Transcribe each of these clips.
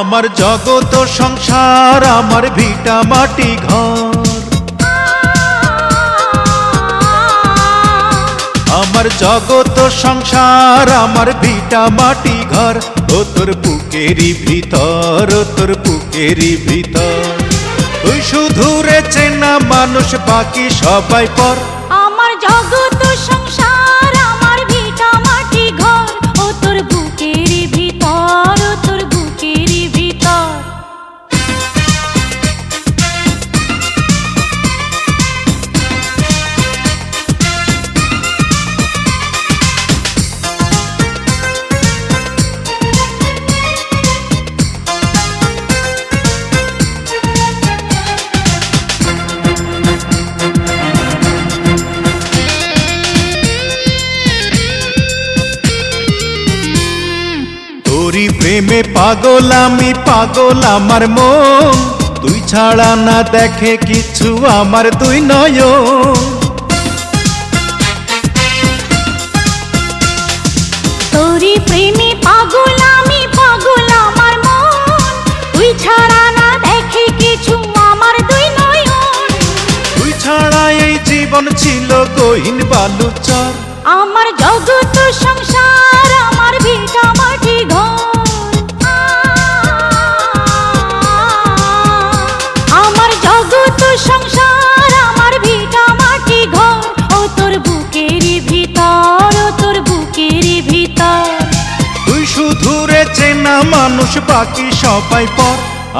আমার জগত সংসার, আমার ভিটা মাটি ঘর। আমার জগত সংসার, আমার ভিটা মাটি ঘর। ও তোর বুকেরই ভিতর, ও তোর বুকেরই ভিতর। তুই শুধু রে চেনা মানুষ বাকি সবাই পর। আমার জগত প্রেমে পাগল আমি পাগল আমার মন। তুই ছাড়া না দেখে কিছু আমার দুই নয়ন। তোরি প্রেমে পাগল আমি পাগল আমার মন। তুই ছাড়া না দেখে কিছু আমার দুই নয়ন। তুই ছাড়া এই জীবন ছিল গহীন বালুচর। আমার জগত সংসার। মানুষ বাকি সবাই পর।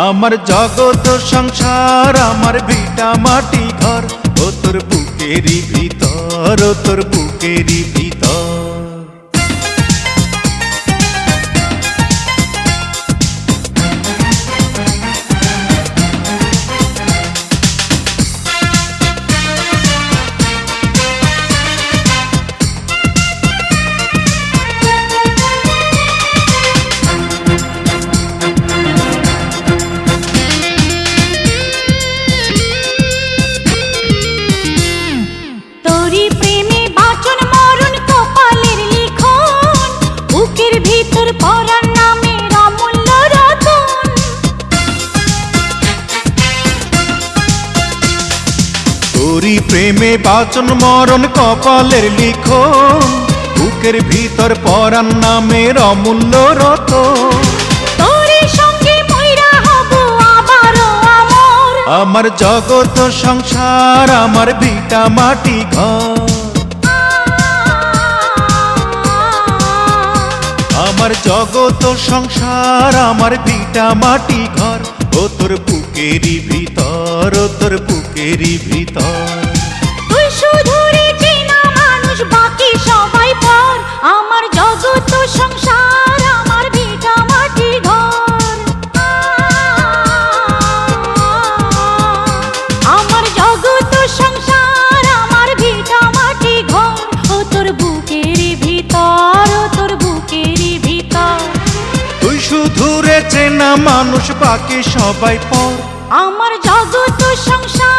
আমার জগত সংসার, আমার ভিটা মাটি ঘর। ও তোর বুকেরই ভিতর, ও তোর বুকেরই ভিতর। তোরি প্রেমে বাচন মরণ কপালের লিখন। বুকের ভিতর পরাণ নামের অমূল্য রত। আমর। জগত সংসার আমার ভিটা মাটি ঘর। আমার জগত সংসার আমার ভিটা মাটি ঘর। ও তোর বুকেরই ভিতর তোর বুকেরই ভিতর। তুই শুধু রে চেনা মানুষ বাকি সবাই পর। আমার জগত সংসার আমার ভিটা মাটি ঘর। আমার জগত সংসার আমার ভিটা মাটি ঘর। ও তোর বুকের ভিতর ও তোর বুকের ভিতর। তুই শুধু রে চেনা মানুষ বাকি সবাই পর। Sống